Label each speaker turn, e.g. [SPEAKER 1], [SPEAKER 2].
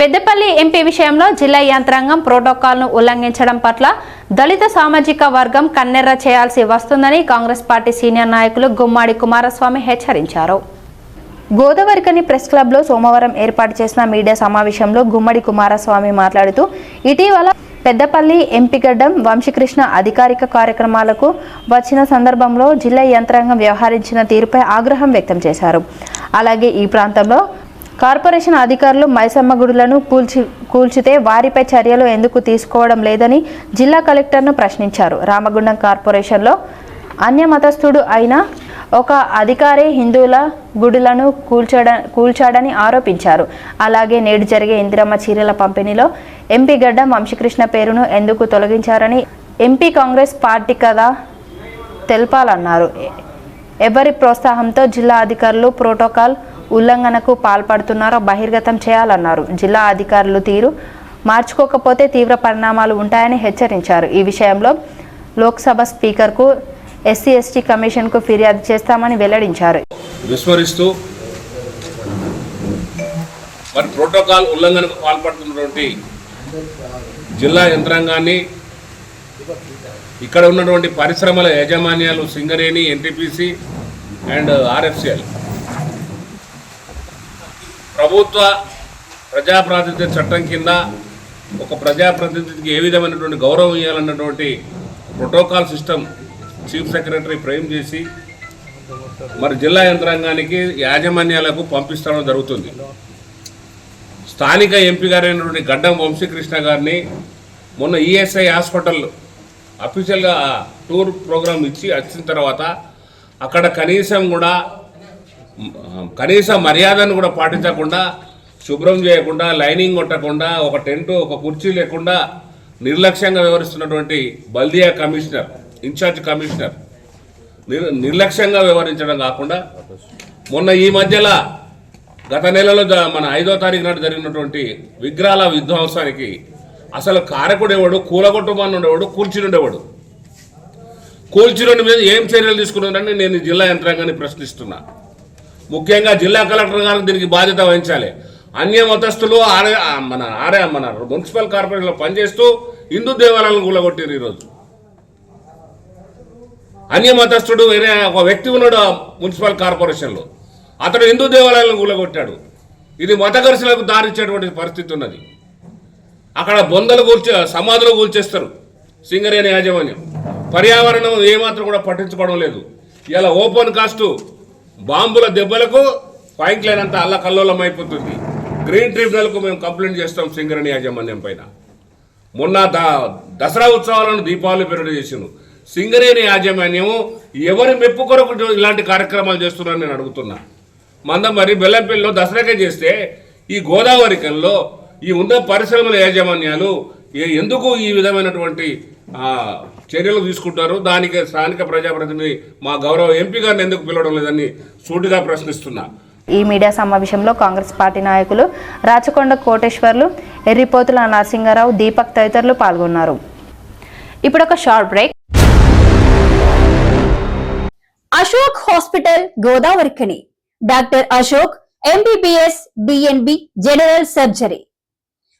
[SPEAKER 1] Peddapalli MP విషయంలో జిల్లా యంత్రాంగం ప్రోటోకాల్ను ఉల్లంఘించడం పట్ల దళిత సామాజిక వర్గం కన్నెర్ర చేయాల్సి వస్తుందని కాంగ్రెస్ పార్టీ సీనియర్ నాయకులు గుమ్మాడి కుమారస్వామి హెచ్చరించారు. గోదావరికని ప్రెస్ క్లబ్లో సోమవారం ఏర్పాటు చేసిన మీడియా సమావేశంలో గుమ్మడి కుమారస్వామి మాట్లాడుతూ ఇటీవల పెద్దపల్లి ఎంపిగడ్డం వంశీకృష్ణ అధికారిక కార్యక్రమాలకు వచ్చిన సందర్భంలో జిల్లా యంత్రాంగం వ్యవహరించిన తీరుపై ఆగ్రహం వ్యక్తం చేశారు. అలాగే ఈ ప్రాంతంలో కార్పొరేషన్ అధికారులు మైసమ్మ గుడులను కూల్చి కూల్చితే వారిపై చర్యలు ఎందుకు తీసుకోవడం లేదని జిల్లా కలెక్టర్ను ప్రశ్నించారు. రామగుండం కార్పొరేషన్లో అన్య మతస్థుడు అయిన ఒక అధికారి హిందువుల గుడులను కూల్చడ కూల్చాడని ఆరోపించారు. అలాగే నేడు జరిగే ఇందిరమ్మ చీరల పంపిణీలో ఎంపీ గడ్డ వంశీకృష్ణ పేరును ఎందుకు తొలగించారని ఎంపీ కాంగ్రెస్ పార్టీ కదా తెలపాలన్నారు. ఎవరి ప్రోత్సాహంతో జిల్లా అధికారులు ప్రోటోకాల్ ఉల్లంఘనకు పాల్పడుతున్నారో బహిర్గతం చేయాలన్నారు. జిల్లా అధికారులు తీరు మార్చుకోకపోతే తీవ్ర పరిణామాలు ఉంటాయని హెచ్చరించారు. ఈ విషయంలో లోక్సభ స్పీకర్కు ఎస్సీ ఎస్టీ కమిషన్కు ఫిర్యాదు చేస్తామని వెల్లడించారు.
[SPEAKER 2] విస్మరిస్తూ మరి ప్రోటోకాల్ ఉల్లంఘనకు పాల్పడుతున్నటువంటి జిల్లా యంత్రాంగాన్ని ఇక్కడ ఉన్నటువంటి పరిశ్రమల యాజమాన్యాలు సింగరేణి ఎన్టీపీసీ అండ్ ఆర్ఎఫ్సిఎల్ ప్రభుత్వ ప్రజాప్రాతినిధ్య చట్టం కింద ఒక ప్రజాప్రతినిధికి ఏ విధమైనటువంటి గౌరవం ఇవ్వాలన్నటువంటి protocol system chief secretary frame చేసి మరి జిల్లా యంత్రాంగానికి యాజమాన్యాలకు పంపిస్తడం జరుగుతుంది. స్థానిక ఎంపీ గారైనటువంటి గడ్డం వంశీకృష్ణ గారిని మొన్న ఈఎస్ఐ హాస్పిటల్ అఫీషియల్గా టూర్ ప్రోగ్రాం ఇచ్చి వచ్చిన తర్వాత అక్కడ కనీసం కూడా కనీస మర్యాదను కూడా పాటించకుండా శుభ్రం చేయకుండా లైనింగ్ కొట్టకుండా ఒక టెంట్ ఒక కుర్చీ లేకుండా నిర్లక్ష్యంగా వ్యవహరిస్తున్నటువంటి బల్దియా కమిషనర్ ఇన్ఛార్జ్ కమిషనర్ నిర్ నిర్లక్ష్యంగా వ్యవహరించడం కాకుండా మొన్న ఈ మధ్యలో గత నెలలో మన ఐదో తారీఖు నాడు జరిగినటువంటి విగ్రహాల విధ్వంసానికి అసలు కారకుడేవాడు కూలగొట్టుమని ఉండేవాడు కూల్చినుండేవాడు కూల్చిరుని మీద ఏం చర్యలు తీసుకున్నారని నేను జిల్లా యంత్రాంగాన్ని ప్రశ్నిస్తున్నా. ముఖ్యంగా జిల్లా కలెక్టర్ గారు దీనికి బాధ్యత వహించాలి. అన్య మతస్థులు ఆర్య మన ఆర్య మన మున్సిపల్ కార్పొరేషన్లో పనిచేస్తూ హిందూ దేవాలయాలను కూలగొట్టారు ఈరోజు. అన్య మతస్థుడు వేరే ఒక వ్యక్తి ఉన్నాడు మున్సిపల్ కార్పొరేషన్లో. అతడు హిందూ దేవాలయాలను కూలగొట్టాడు. ఇది మత ఘర్షణలకు దారిచ్చేటువంటి పరిస్థితి ఉన్నది. అక్కడ బొందలు కూల్చే సమాధులు కూల్చేస్తారు సింగరేణి యాజమాన్యం. పర్యావరణం ఏమాత్రం కూడా పట్టించుకోవడం లేదు. ఇలా ఓపెన్ కాస్ట్ బాంబుల దెబ్బలకు పాయింట్ లేనంత అల్లకల్లోలం అయిపోతుంది. గ్రీన్ ట్రిబ్యునల్కు మేము కంప్లైంట్ చేస్తాం సింగరేణి యాజమాన్యం పైన. మొన్న ద దసరా ఉత్సవాలను దీపావళి పెరడు చేసిండు సింగరేణి యాజమాన్యము ఎవరి మెప్పు కొరకు ఇలాంటి కార్యక్రమాలు చేస్తున్నారని నేను అడుగుతున్నా. మందం మరి బెల్లంపల్లిలో దసరాకే చేస్తే ఈ గోదావరికంలో ఈ ఉన్న పరిశ్రమల యాజమాన్యాలు ఎందుకు ఈ విధమైనటువంటి ఆ, చర్యలు తీసుకుంటారు? దానికి స్థానిక ప్రజాప్రతినిధి మా గౌరవ ఎంపీ గారిని ఎందుకు పిలవడం లేదని సూటిగా ప్రశ్నిస్తున్నా.
[SPEAKER 1] ఈ మీడియా సమావేశంలో కాంగ్రెస్ పార్టీ నాయకులు రాచకొండ కోటేశ్వర్లు ఎర్రిపోతుల నరసింగారావు దీపక్ తదితరులు పాల్గొన్నారు. ఇప్పుడు ఒక short break.
[SPEAKER 3] Ashok hospital Godavarikhani. Doctor Ashok MBBS DNB general surgery.